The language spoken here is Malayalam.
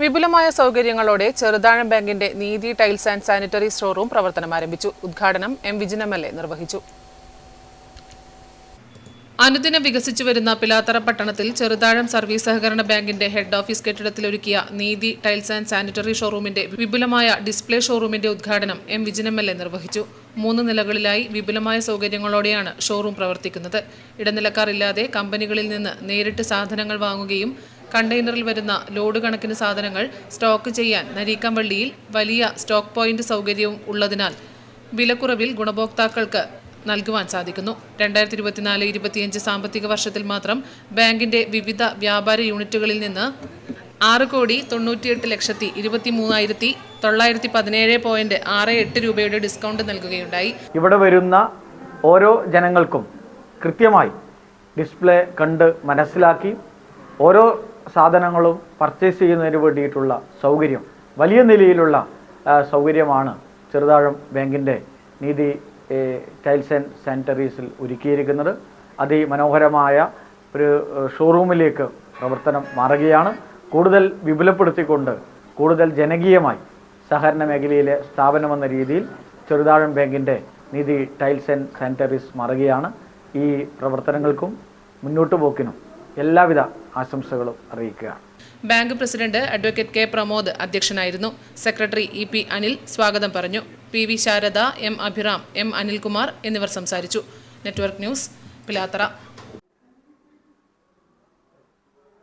വിപുലമായ സൗകര്യങ്ങളോടെ ചെറുതാഴം ബാങ്കിന്റെ നീതി ടൈൽസ് ആൻഡ് സാനിറ്ററി സ്റ്റോറും പ്രവർത്തനം ആരംഭിച്ചു. ഉദ്ഘാടനം M Vijin M L A നിർവഹിച്ചു. അനുദിനം വികസിച്ചു വരുന്ന പിലാത്തറ പട്ടണത്തിൽ ചെറുതാഴം സർവീസ് സഹകരണ ബാങ്കിന്റെ ഹെഡ് ഓഫീസ് കെട്ടിടത്തിൽ ഒരുക്കിയ നീതി ടൈൽസ് ആൻഡ് സാനിറ്ററി ഷോറൂമിന്റെ വിപുലമായ ഡിസ്പ്ലേ ഷോറൂമിന്റെ ഉദ്ഘാടനം M Vijin M L A നിർവഹിച്ചു. മൂന്ന് നിലകളിലായി വിപുലമായ സൗകര്യങ്ങളോടെയാണ് ഷോറൂം പ്രവർത്തിക്കുന്നത്. ഇടനിലക്കാർ ഇല്ലാതെ കമ്പനികളിൽ നിന്ന് നേരിട്ട് സാധനങ്ങൾ വാങ്ങുകയും കണ്ടെയ്നറിൽ വരുന്ന ലോഡ് കണക്കിന് സാധനങ്ങൾ സ്റ്റോക്ക് ചെയ്യാൻ നരീക്കമ്പള്ളിയിൽ വലിയ സ്റ്റോക്ക് പോയിന്റ് സൗകര്യവും ഉള്ളതിനാൽ വിലക്കുറവിൽ ഗുണഭോക്താക്കൾക്ക് നൽകുവാൻ സാധിക്കുന്നു. രണ്ടായിരത്തി ഇരുപത്തിനാല് ഇരുപത്തിയഞ്ച് സാമ്പത്തിക വർഷത്തിൽ മാത്രം ബാങ്കിന്റെ വിവിധ വ്യാപാര യൂണിറ്റുകളിൽ നിന്ന് ആറ് കോടി തൊണ്ണൂറ്റിയെട്ട് ലക്ഷത്തി ഇരുപത്തി മൂവായിരത്തി തൊള്ളായിരത്തി പതിനേഴ് പോയിന്റ് ആറ് എട്ട് രൂപയുടെ ഡിസ്കൗണ്ട് നൽകുകയുണ്ടായി. ഇവിടെ വരുന്ന ഓരോ ജനങ്ങൾക്കും കൃത്യമായി ഡിസ്പ്ലേ കണ്ട് മനസ്സിലാക്കി ഓരോ സാധനങ്ങളും പർച്ചേസ് ചെയ്യുന്നതിന് വേണ്ടിയിട്ടുള്ള സൗകര്യം വലിയ നിലയിലുള്ള സൗകര്യമാണ് ചെറുതാഴം ബാങ്കിന്റെ നീതി ടൈൽസ് ആൻഡ് സാനിറ്ററീസിൽ ഒരുക്കിയിരിക്കുന്നത്. അതിമനോഹരമായ ഒരു ഷോറൂമിലേക്ക് പ്രവർത്തനം മാറുകയാണ്. കൂടുതൽ വിപുലപ്പെടുത്തിക്കൊണ്ട് കൂടുതൽ ജനകീയമായി സഹകരണ മേഖലയിലെ സ്ഥാപനമെന്ന രീതിയിൽ ചെറുതാഴം ബാങ്കിന്റെ നീതി ടൈൽസ് ആൻഡ് സാനിറ്ററീസ് മാറുകയാണ്. ഈ പ്രവർത്തനങ്ങൾക്കും മുന്നോട്ട് പോക്കിനും എല്ലാവിധ ആശംസകളും അറിയിക്കുക. Bank president advocate K Pramod അധ്യക്ഷനായിരുന്നു. സെക്രട്ടറി ഇ പി അനിൽ സ്വാഗതം പറഞ്ഞു. P V Sharada M Abhiram M Anilkumar എന്നിവർ സംസാരിച്ചു. Network news Pilathara.